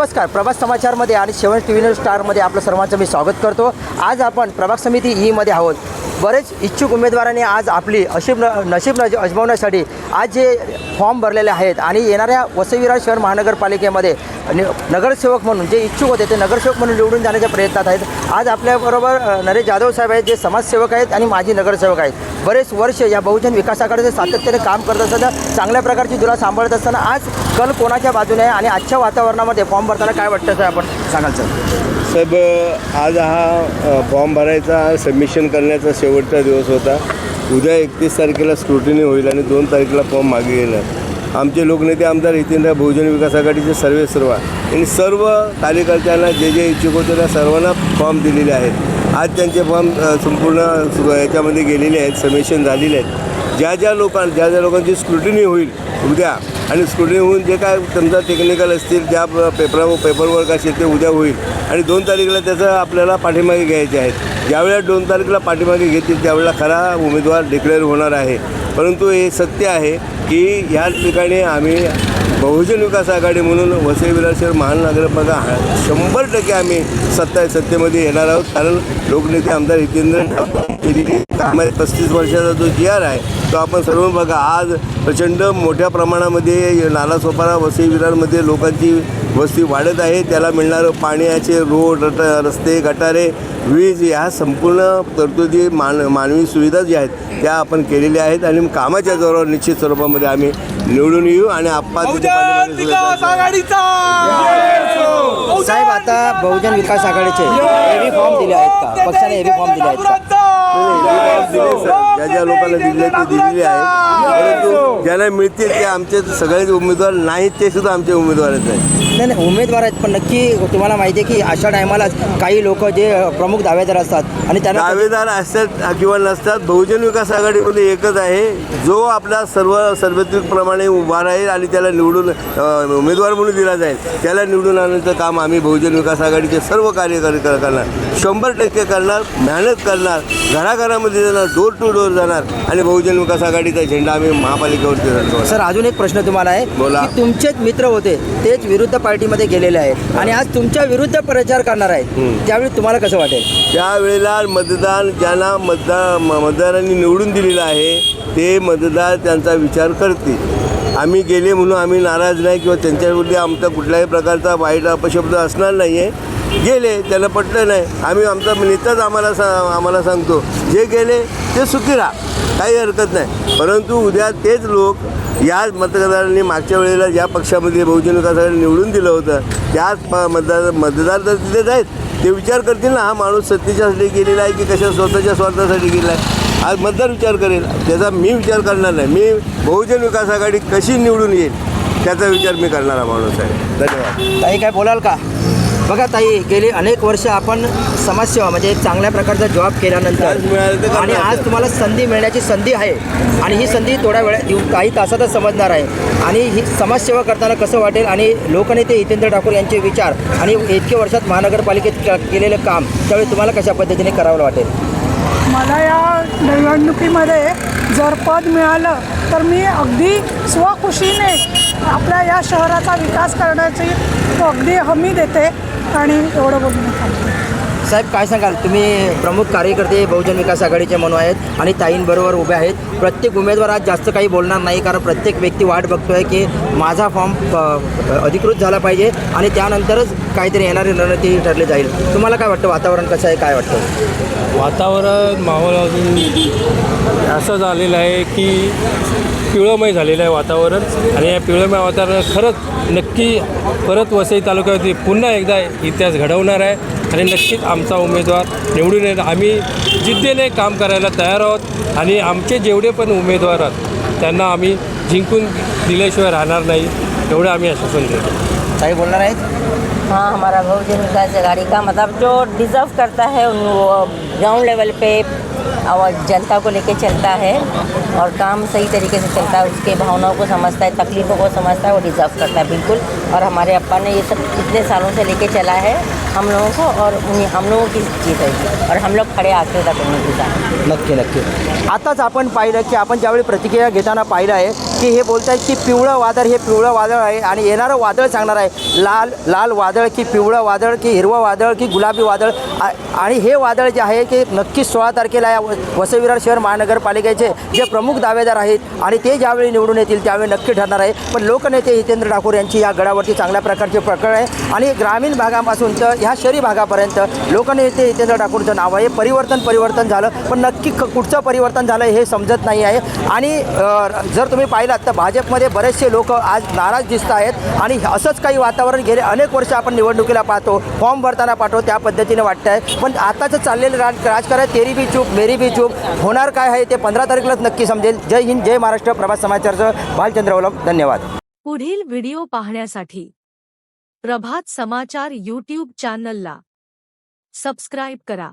नमस्कार प्रभास समाचारमध्ये आणि शेवण टी व्ही न्यूज स्टारमध्ये आपलं सर्वांचं मी स्वागत करतो. आज आपण प्रभाग समिती ईमध्ये आहोत. बरेच इच्छुक उमेदवारांनी आज आपली अशीब न नशीब नज अजमावण्यासाठी आज जे फॉर्म भरलेले आहेत आणि येणाऱ्या वसईविरार शहर महानगरपालिकेमध्ये नगरसेवक म्हणून जे इच्छुक होते ते नगरसेवक म्हणून निवडून जाण्याच्या प्रयत्नात आहेत. आज आपल्याबरोबर नरेश जाधव साहेब आहेत जे समाजसेवक आहेत आणि माजी नगरसेवक आहेत. बरेच वर्ष या बहुजन विकासाकडे सातत्याने काम करत असताना चांगल्या प्रकारची दुरा सांभाळत असताना आज कल कोणाच्या बाजूने आहे आणि आजच्या वातावरणामध्ये फॉर्म भरताना काय वाटतं सर आपण? सांगाल सर. साहेब आज हा फॉर्म भरायचा सबमिशन करण्याचा शेवटचा दिवस होता. उद्या एकतीस तारखेला स्क्रुटिनी होईल आणि दोन तारखेला फॉर्म मागे येणार आमचे लोकनेते आमदार हितेंद्र बहुजन विकास आघाडीचे सर्वे सर्व आणि सर्व कार्यकर्त्यांना जे जे इच्छुक होते त्या सर्वांना फॉर्म दिलेले आहेत. आज त्यांचे फॉर्म संपूर्ण याच्यामध्ये गेलेले आहेत सबमिशन झालेले आहेत. ज्या ज्या लोकां ज्या ज्या लोकांची स्क्रुटिनी होईल उद्या आणि स्क्रुटिनी जे काय समजा टेक्निकल असतील ज्या पेपर पेपरवर्क असेल ते उद्या होईल आणि दोन तारखेला त्याचं आपल्याला पाठीमागे घ्यायचे आहेत ज्यावेळेला दोन तारखेला पाठीमागे घेतील त्यावेळेला खरा उमेदवार डिक्लेअर होणार आहे परंतु हे सत्य आहे की या ठिकाणी आम्ही बहुजन विकास आघाडी म्हणून वसई विरार शहर महानगरपालिका हा- शंभर टक्के आम्ही सत्ता सत्तेमध्ये येणार आहोत कारण लोकनेते आमदार हितेंद्र पस्तीस वर्षाचा जो जी आर आहे तो आपण सर्व बघा आज प्रचंड मोठ्या प्रमाणामध्ये नालासोपारा वसई विरारमध्ये लोकांची वस्ती वाढत आहे. त्याला मिळणारं पाण्याचे रोड रट रस्ते गटारे वीज ह्या संपूर्ण तरतुदी मान मानवी सुविधा ज्या आहेत त्या आपण केलेल्या आहेत. आणि कामाच्या जोरावर निश्चित स्वरूपामध्ये आम्ही निवडून येऊ आणि आप्पा साहेब आता बहुजन विकास आघाडीचे एव्ही फॉर्म दिले आहेत का? पक्षाने एव्ही फॉर्म दिले आहेत का? ज्या ज्या लोकांना दिले ते दिलेले आहेत परंतु ज्यांना मिळतील ते आमचे सगळेच उमेदवार नाहीत ते सुद्धा आमचे उमेदवारच आहेत. नाही नाही उमेदवार आहेत पण नक्की तुम्हाला माहिती आहे की अशा टायमाला काही लोक जे प्रमुख दावेदार असतात आणि त्यांना दावेदार असतात किंवा नसतात बहुजन विकास आघाडीमध्ये एकच आहे. जो आपला सर्व सर्वत्रिक प्रमाणे उभा राहील आणि त्याला निवडून उमेदवार म्हणून दिला जाईल त्याला निवडून आणण्याचं काम आम्ही बहुजन विकास आघाडीचे सर्व कार्यकर्ते करणार. शंभर टक्के करणार मेहनत करणार. घराघरामध्ये जाणार डोर टू डोर जाणार. आणि बहुजन विकास आघाडीचा झेंडा आम्ही महापालिकेवरती जातो सर अजून एक प्रश्न तुम्हाला आहे बोला. की तुमचेच मित्र होते तेच विरुद्ध पार्टीमध्ये गेलेले आहेत. आणि आज तुमच्या विरुद्ध प्रचार करणार आहेत. त्यावेळी तुम्हाला कसं वाटेल? त्यावेळेला मतदान ज्यांना मतदान म- मतदारांनी निवडून दिलेलं आहे ते मतदार त्यांचा विचार करतील. आम्ही गेले म्हणून आम्ही नाराज नाही किंवा त्यांच्याविरुद्ध आमचा कुठल्याही प्रकारचा वाईट अपशब्द असणार नाही आहे गेले त्याला पटलं नाही. आम्ही आमचा नेताच आम्हाला सा आम्हाला सांगतो जे गेले ते सुखी राहा काही हरकत नाही. परंतु उद्या तेच लोक या मतदारांनी मागच्या वेळेला ज्या पक्षामध्ये बहुजन विकास आघाडी निवडून दिलं होतं त्याच प- मतदार मतदार तर तिथेच आहेत ते विचार करतील ना हा माणूस सत्तेच्यासाठी गेलेला आहे की कशा स्वतःच्या स्वार्थासाठी गेला आहे? आज मतदार विचार करेल. त्याचा मी विचार करणार नाही. मी बहुजन विकास आघाडी कशी निवडून येईल त्याचा विचार मी करणारा माणूस आहे धन्यवाद. काही काय बोलाल का? बघा ताई गेली अनेक वर्ष आपण समाजसेवा म्हणजे एक चांगल्या प्रकारचा जॉब केल्यानंतर. आणि आज तुम्हाला संधी मिळण्याची संधी आहे. आणि ही संधी थोड्या वेळा दिव काही तासातच समजणार आहे. आणि ही समाजसेवा करताना कसं वाटेल आणि लोकनेते हितेंद्र ठाकूर यांचे विचार आणि इतके वर्षात महानगरपालिकेत के- केलेलं काम त्यावेळी तुम्हाला कशा पद्धतीने करावं वाटेल? मला या निवडणुकीमध्ये जर पद मिळालं तर मी अगदी स्वखुशीने आपल्या या शहराचा विकास करण्याची अगदी हमी देते. आणि एवढं बोलून. साहेब काय सांगाल? तुम्ही प्रमुख कार्यकर्ते बहुजन विकास आघाडीचे म्हणून आहेत आणि ताईंबरोबर उभे आहेत. प्रत्येक उमेदवार आज जास्त काही बोलणार नाही कारण प्रत्येक व्यक्ती वाट बघतोय की माझा फॉर्म अधिकृत झाला पाहिजे आणि त्यानंतरच काहीतरी येणारी रणनीती ठरली जाईल. तुम्हाला काय वाटतं? वातावरण कसं आहे? काय वाटतं? वातावरण माहोल अजून असं झालेलं आहे की पिवळमय झालेलं आहे वातावरण आणि या पिवळमय वातावरण खरंच नक्की परत वसई तालुक्यावरती पुन्हा एकदा इतिहास घडवणार आहे. आणि नक्कीच आमचा उमेदवार निवडून येणार. आम्ही जिद्दीने काम करायला तयार आहोत आणि आमचे जेवढे पण उमेदवार आहेत त्यांना आम्ही जिंकून दिल्याशिवाय राहणार नाही एवढं आम्ही आश्वासन देतो. ताई बोलणार आहेत? हाँ हमारा बहुजन विकास आघाड़ी का मतलब जो डिज़र्व करता है उन वो ग्राउंड लेवल पे और जनता को लेके चलता है और काम सही तरीके से चलता है उसके भावनाओं को समझता है तकलीफ़ों को समझता है वो डिज़र्व करता है बिल्कुल। और हमारे अप्पा ने ये सब इतने सालों से लेके चला है हम लोगों को और उन्हीं हम लोगों की जीत है और हम लोग खड़े आखिर तक उन्हें नक्की नक्की। आताच आपण पाहिलं की आपण ज्यावेळी प्रतिक्रिया घेताना पाहिलं आहे की हे बोलत आहेत की पिवळं वादळ हे पिवळं वादळ आहे आणि येणारं वादळ सांगणार आहे लाल लाल वादळ की पिवळं वादळ की हिरवं वादळ की गुलाबी वादळ आणि हे वादळ जे आहे की नक्कीच सोळा तारखेला या व- वसविरार शहर महानगरपालिकेचे जे प्रमुख दावेदार आहेत आणि ते ज्यावेळी निवडून येतील त्यावेळी नक्की ठरणार आहे. पण लोकनेते हितेंद्र ठाकूर यांची या गडावरती चांगल्या प्रकारची प्रकरण आहे. आणि ग्रामीण भागापासून तर ह्या शहरी भागापर्यंत लोकनेते हितेंद्र ठाकूरचं नाव आहे. परिवर्तन परिवर्तन झालं. पण नक्की क- कुठचं परिवर्तन झालं हे समजत नाही आहे. आणि जर तुम्ही पाहिलात तर भाजपमध्ये बरेचसे लोक आज नाराज दिसत आहेत. आणि असंच काही वातावरण गेले अनेक वर्ष आपण निवडणुकीला पाहतो फॉर्म भरताना पाहतो त्या पद्धतीने वाटतं आहे पण आताचं चाललेलं राज राजकारण तेरी बी चूप मेरी बी चूक होणार काय आहे ते पंधरा तारखेलाच नक्की समजेल. जय हिंद जय महाराष्ट्र. प्रभात समाचारचं भालचंद्र वलम धन्यवाद. पुढील व्हिडिओ पाहण्यासाठी प्रभात समाचार यूट्यूब चॅनलला सबस्क्राईब करा.